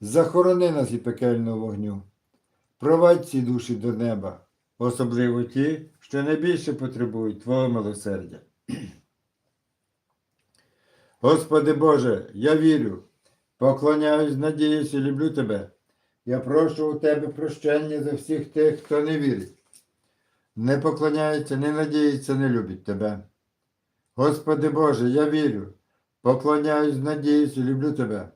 захорони нас від пекельного вогню, провадь ці душі до неба, особливо ті, що найбільше потребують Твого милосердя. Господи Боже, я вірю, поклоняюсь, надіюсь і люблю Тебе. Я прошу у Тебе прощення за всіх тих, хто не вірить, не поклоняється, не надіється, не любить Тебе. Господи Боже, я вірю, поклоняюсь, надіюсь і люблю Тебе.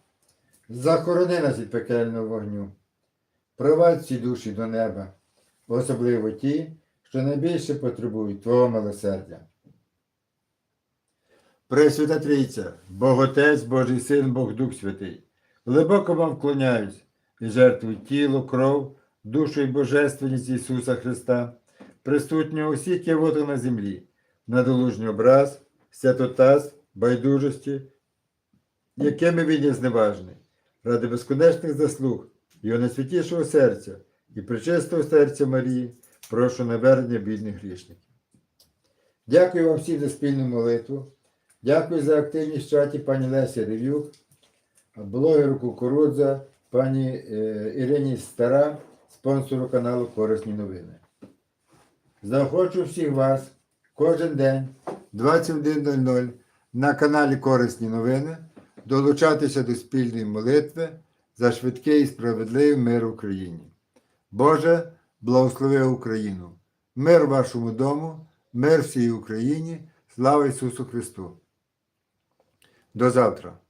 захорони нас від пекельного вогню, провадь ці душі до неба особливо ті, що найбільше потребують Твого милосердя. Пресвята Трійця, Бог Отець, Божий Син, Бог Дух Святий, глибоко вам вклоняюсь і жертвую тіло, кров, душу і божественність Ісуса Христа, присутнього усіх кивотах на землі, надолужній образ, святотаз, байдужості, якими він є зневажний, ради безконечних заслуг Його найсвятішого серця і причистого серця Марії, прошу навернення бідних грішників. Дякую вам всім за спільну молитву. Дякую за активність в чаті пані Лесі Ревюк, блогеру Кукурудза, пані е, Ірині Стара, спонсору каналу Корисні новини. Заохочу всіх вас кожен день 21.00 на каналі Корисні новини долучатися до спільної молитви за швидкий і справедливий мир в Україні. Боже, благослови Україну, мир вашому дому, мир всій Україні, слава Ісусу Христу. До завтра!